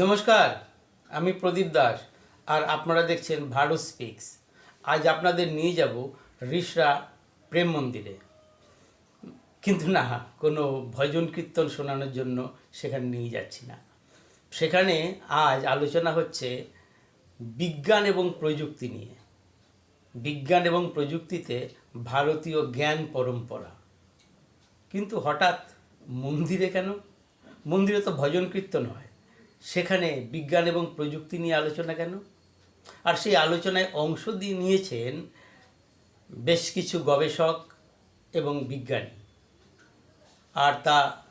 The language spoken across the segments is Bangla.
নমস্কার, আমি প্রদীপ দাস আর আপনারা দেখছেন ভারত স্পিক্স। আজ আপনাদের নিয়ে যাব রিসরা প্রেম মন্দিরে। কিন্তু না, কোনো ভজন কীর্তন শোনানোর জন্য সেখানে নিয়ে যাচ্ছি না। সেখানে আজ আলোচনা হচ্ছে বিজ্ঞান এবং প্রযুক্তি নিয়ে। বিজ্ঞান এবং প্রযুক্তিতে ভারতীয় জ্ঞান পরম্পরা। কিন্তু হঠাৎ মন্দিরে কেন? মন্দিরে তো ভজন কীর্তন হয়। সেখানে বিজ্ঞান এবং প্রযুক্তি নিয়ে আলোচনা কেন? আর সেই আলোচনায় অংশ দিয়ে নিয়েছেন বেশ কিছু গবেষক এবং বিজ্ঞানী। আর তা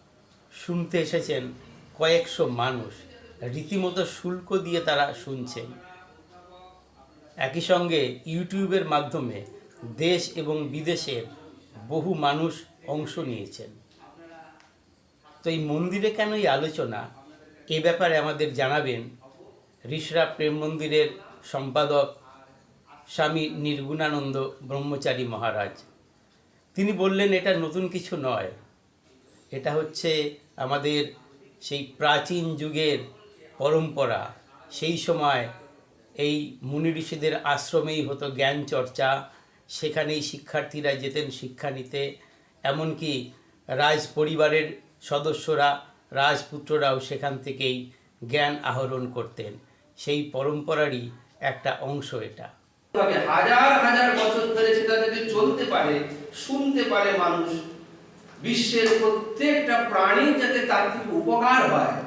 শুনতে এসেছেন কয়েকশো মানুষ। রীতিমতো শুল্ক দিয়ে তারা শুনছেন। একই সঙ্গে ইউটিউবের মাধ্যমে দেশ এবং বিদেশের বহু মানুষ অংশ নিয়েছেন। তো এই মন্দিরে কেন এই আলোচনা? এ ব্যাপারে আমাদের জানাবেন ঋষরা প্রেম মন্দিরের সম্পাদক স্বামী নির্গুণানন্দ ব্রহ্মচারী মহারাজ। তিনি বললেন, এটা নতুন কিছু নয়। এটা হচ্ছে আমাদের সেই প্রাচীন যুগের পরম্পরা। সেই সময় এই মুনি ঋষিদের আশ্রমেই হতো জ্ঞান চর্চা। সেখানেই শিক্ষার্থীরা যেতেন শিক্ষা নিতে। এমনকি রাজ পরিবারের সদস্যরা রাজপুত্ররাও সেখান থেকেই জ্ঞান আহরণ করতেন। সেই পরম্পরারই একটা অংশ এটা। ভাবে হাজার হাজার বছর ধরে সেটা যদি চলতে পারে, শুনতে পারে মানুষ, বিশ্বের প্রত্যেকটা প্রাণী যাতে তার থেকে উপকার হয়,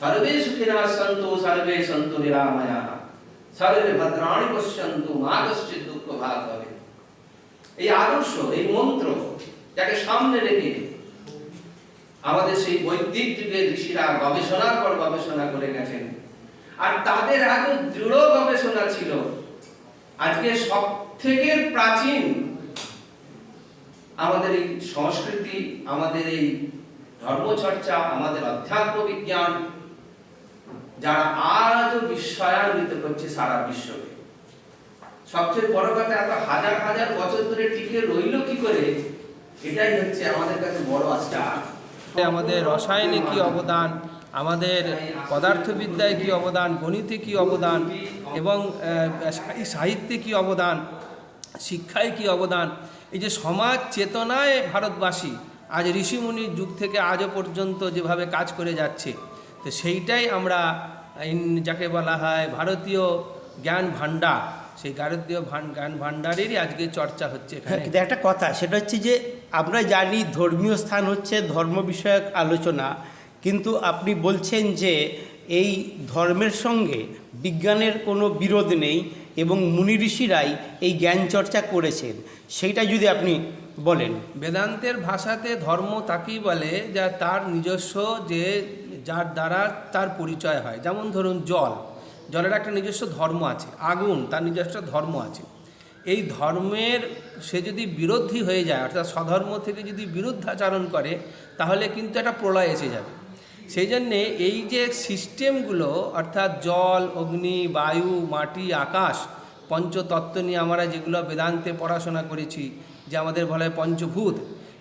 সর্বে সুখিনা সন্তু সর্বে সন্তু নিরাময়া, সর্বে ভদ্রাণি পশ্যন্তু, মা দুঃখ ভাগ হবে। এই আদর্শ, এই মন্ত্র, যাকে সামনে রেখে আমাদের সেই বৈদিক যুগের ঋষিরা গবেষণার পর গবেষণা করে গেছেন। আর তাদের এত দৃঢ় গবেষণা ছিল। আজকে সব থেকে প্রাচীন আমাদের এই সংস্কৃতি, আমাদের এই ধর্মচর্চা, আমাদের অধ্যাত্ম বিজ্ঞান, যারা আজও বিশ্বায়নিত করছে সারা বিশ্বকে। সবচেয়ে বড় কথা, এত হাজার হাজার বছর ধরে টিকে রইল কি করে? এটাই হচ্ছে আমাদের কাছে বড় আশ্চর্য আমাদের রসায়নে কি অবদান, আমাদের পদার্থবিদ্যায় কি অবদান, গণিতে কি অবদান এবং সাহিত্যে কি অবদান, শিক্ষায় কি অবদান, এই যে সমাজ চেতনায় ভারতবাসী আজ ঋষিমুনির যুগ থেকে আজও পর্যন্ত যেভাবে কাজ করে যাচ্ছে, তো সেইটাই আমরা যাকে বলা হয় ভারতীয় জ্ঞান ভাণ্ডার, সেই ভারতীয় জ্ঞান ভাণ্ডারেরই আজকে চর্চা হচ্ছে হ্যাঁ একটা কথা, সেটা হচ্ছে যে আমরা জানি ধর্মীয় স্থান হচ্ছে ধর্ম বিষয়ক আলোচনা, কিন্তু আপনি বলছেন যে এই ধর্মের সঙ্গে বিজ্ঞানের কোনো বিরোধ নেই এবং মুনি ঋষিরাই এই জ্ঞান চর্চা করেছেন। সেইটা যদি আপনি বলেন। বেদান্তের ভাষাতে ধর্ম তাকেই বলে যা তার নিজস্ব যে, যার দ্বারা তার পরিচয় হয়। যেমন ধরুন জল, জলের একটা নিজস্ব ধর্ম আছে। আগুন, তার নিজস্ব ধর্ম আছে। এই ধর্মের, সে যদি বিরোধী হয়ে যায়, অর্থাৎ স্বধর্ম থেকে যদি বিরুদ্ধাচরণ করে, তাহলে কিন্তু একটা প্রলয় এসে যাবে। সেই জন্যে এই যে সিস্টেমগুলো, অর্থাৎ জল, অগ্নি, বায়ু, মাটি, আকাশ, পঞ্চতত্ত্ব নিয়ে আমরা যেগুলো বেদান্তে পড়াশোনা করেছি, যে আমাদের বলা হয় পঞ্চভূত,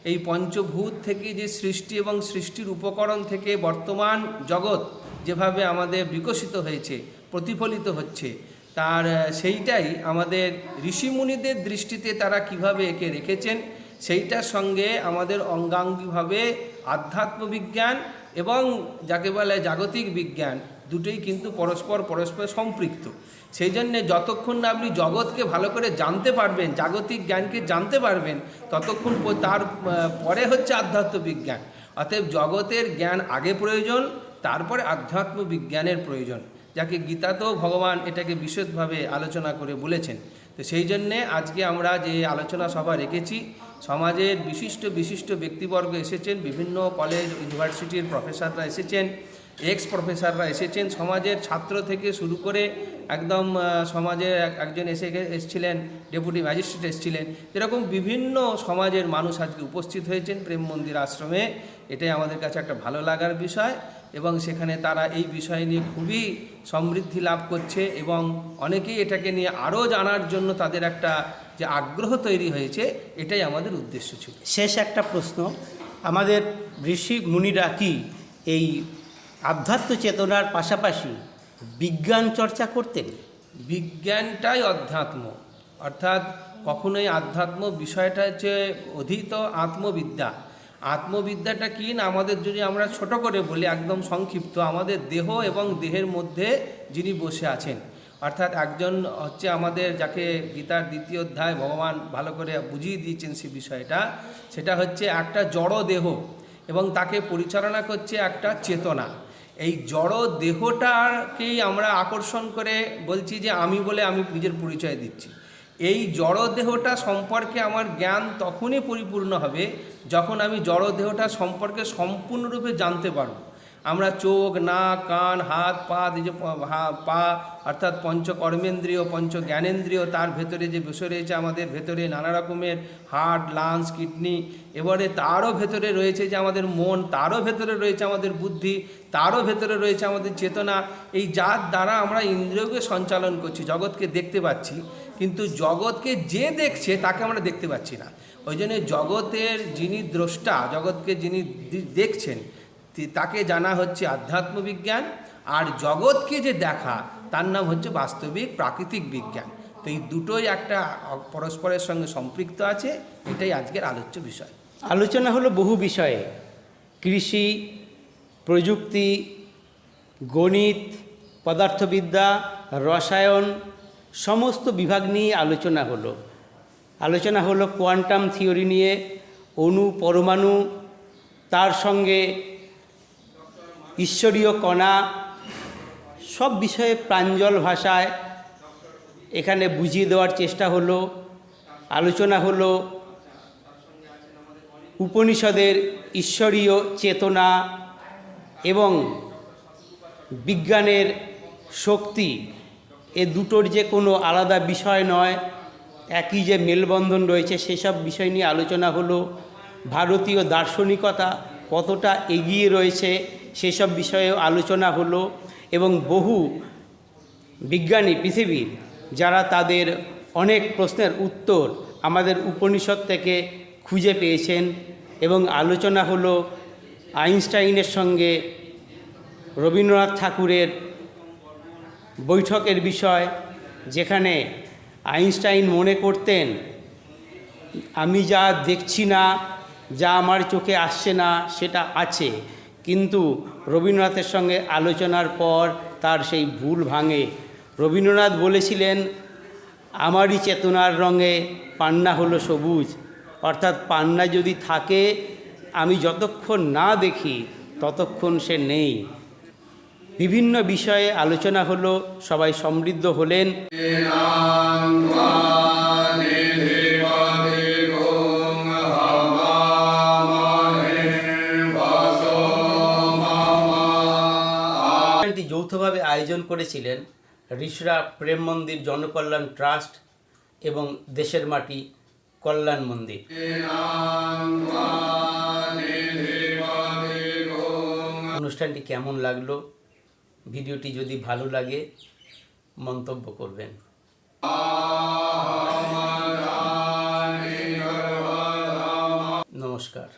এই পঞ্চভূত থেকে যে সৃষ্টি এবং সৃষ্টির উপকরণ থেকে বর্তমান জগৎ যেভাবে আমাদের বিকশিত হয়েছে, প্রতিফলিত হচ্ছে তার সেইটাই আমাদের ঋষিমুনিদের দৃষ্টিতে তারা কীভাবে একে রেখেছেন, সেইটার সঙ্গে আমাদের অঙ্গাঙ্গিভাবে আধ্যাত্ম বিজ্ঞান এবং যাকে বলে জাগতিক বিজ্ঞান দুটোই কিন্তু পরস্পর পরস্পর সম্পৃক্ত। সেই জন্যে যতক্ষণ না আপনি জগৎকে ভালো করে জানতে পারবেন, জাগতিক জ্ঞানকে জানতে পারবেন, ততক্ষণ তার পরে হচ্ছে আধ্যাত্মবিজ্ঞান অতএব জগতের জ্ঞান আগে প্রয়োজন, তারপরে আধ্যাত্ম বিজ্ঞানের প্রয়োজন। যাকে গীতাতেও ভগবান এটাকে বিশেষভাবে আলোচনা করে বলেছেন। তো সেই জন্যে আজকে আমরা যে আলোচনা সভা রেখেছি, সমাজের বিশিষ্ট বিশিষ্ট ব্যক্তিবর্গ এসেছেন, বিভিন্ন কলেজ ইউনিভার্সিটির প্রফেসররা এসেছেন এক্স প্রফেসররা এসেছেন, সমাজের ছাত্র থেকে শুরু করে একদম সমাজের একজন এসে এসেছিলেন ডেপুটি ম্যাজিস্ট্রেট এসেছিলেন, এরকম বিভিন্ন সমাজের মানুষ আজকে উপস্থিত হয়েছেন প্রেম মন্দির আশ্রমে। এটাই আমাদের কাছে একটা ভালো লাগার বিষয়। এবং সেখানে তারা এই বিষয় নিয়ে খুবই সমৃদ্ধি লাভ করছে এবং অনেকেই এটাকে নিয়ে আরও জানার জন্য তাদের একটা যে আগ্রহ তৈরি হয়েছে এটাই আমাদের উদ্দেশ্য ছিল। শেষ একটা প্রশ্ন আমাদের ঋষি মুনিরা কি এই আধ্যাত্ম চেতনার পাশাপাশি বিজ্ঞান চর্চা করতেন? বিজ্ঞানটাই অধ্যাত্ম অর্থাৎ কখনোই আধ্যাত্ম বিষয়টা হচ্ছে অধীত আত্মবিদ্যা। আত্মবিদ্যাটা কি না? আমাদের যদি আমরা ছোট করে বলি, একদম সংক্ষিপ্ত, আমাদের দেহ এবং দেহের মধ্যে যিনি বসে আছেন, অর্থাৎ একজন হচ্ছে আমাদের যাকে গীতার দ্বিতীয় অধ্যায় ভগবান ভালো করে বুঝিয়ে দিয়েছেন সে বিষয়টা, সেটা হচ্ছে একটা জড় দেহ এবং তাকে পরিচালনা করছে একটা চেতনা। এই জড় দেহটাকেই আমরা আকর্ষণ করে বলছি যে আমি বলে আমি নিজের পরিচয় দিচ্ছি। এই জড় দেহটা সম্পর্কে আমার জ্ঞান তখনই পরিপূর্ণ হবে যখন আমি জড়দেহটা সম্পর্কে সম্পূর্ণরূপে জানতে পারব। আমরা চোখ, নাক, কান, হাত, পা যে পা অর্থাৎ পঞ্চ কর্মেন্দ্রিয় পঞ্চ জ্ঞানেন্দ্রিয় তার ভেতরে যে বসে রয়েছে আমাদের ভেতরে নানা রকমের হার্ট, লাংস, কিডনি, এবারে তারও ভেতরে রয়েছে যে আমাদের মন, তারও ভেতরে রয়েছে আমাদের বুদ্ধি, তারও ভেতরে রয়েছে আমাদের চেতনা। এই যার দ্বারা আমরা ইন্দ্রিয়কে সঞ্চালন করছি, জগৎকে দেখতে পাচ্ছি, কিন্তু জগৎকে যে দেখছে তাকে আমরা দেখতে পাচ্ছি না। ওই জন্য জগতের যিনি দ্রষ্টা, জগৎকে যিনি দেখছেন তাকে জানা হচ্ছে আধ্যাত্ম বিজ্ঞান আর জগৎকে যে দেখা তার নাম হচ্ছে বাস্তবিক প্রাকৃতিক বিজ্ঞান। তো এই দুটোই একটা পরস্পরের সঙ্গে সম্পৃক্ত আছে, এটাই আজকের আলোচ্য বিষয়। আলোচনা হলো বহু বিষয়ে। কৃষি, প্রযুক্তি, গণিত, পদার্থবিদ্যা, রসায়ন, সমস্ত বিভাগ নিয়ে আলোচনা হলো। আলোচনা হলো কোয়ান্টাম থিওরি নিয়ে, অণু, পরমাণু, তার সঙ্গে ঈশ্বরীয় কণা, সব বিষয়ে প্রাঞ্জল ভাষায় এখানে বুঝিয়ে দেওয়ার চেষ্টা হলো, আলোচনা হলো, উপনিষদের ঈশ্বরীয় চেতনা এবং বিজ্ঞানের শক্তি এ দুটোর যে কোনো আলাদা বিষয় নয়, একই যে মেলবন্ধন রয়েছে সেসব বিষয় নিয়ে আলোচনা হলো, ভারতীয় দার্শনিকতা কতটা এগিয়ে রয়েছে সেসব বিষয়েও আলোচনা হলো এবং বহু বিজ্ঞানী পৃথিবীর যারা তাদের অনেক প্রশ্নের উত্তর আমাদের উপনিষদ থেকে খুঁজে পেয়েছেন এবং আলোচনা হলো আইনস্টাইনের সঙ্গে রবীন্দ্রনাথ ঠাকুরের বৈঠকের বিষয়, যেখানে আইনস্টাইন মনে করতেন, আমি যা দেখছি না, যা আমার চোখে আসছে না, সেটা আছে। কিন্তু রবীন্দ্রনাথের সঙ্গে আলোচনার পর তার সেই ভুল ভাঙে। রবীন্দ্রনাথ বলেছিলেন, আমারই চেতনার রঙে পান্না হলো সবুজ। অর্থাৎ পান্না যদি থাকে, আমি যতক্ষণ না দেখি, ততক্ষণ সে নেই। বিভিন্ন বিষয়ে আলোচনা হলো, সবাই সমৃদ্ধ হলেন। অনুষ্ঠানটি যৌথভাবে আয়োজন করেছিলেন ঋষরা প্রেম মন্দির জনকল্যাণ ট্রাস্ট এবং দেশের মাটি কল্যাণ মন্দির। অনুষ্ঠানটি কেমন লাগল? ভিডিওটি যদি ভালো লাগে, মন্তব্য করবেন। নমস্কার।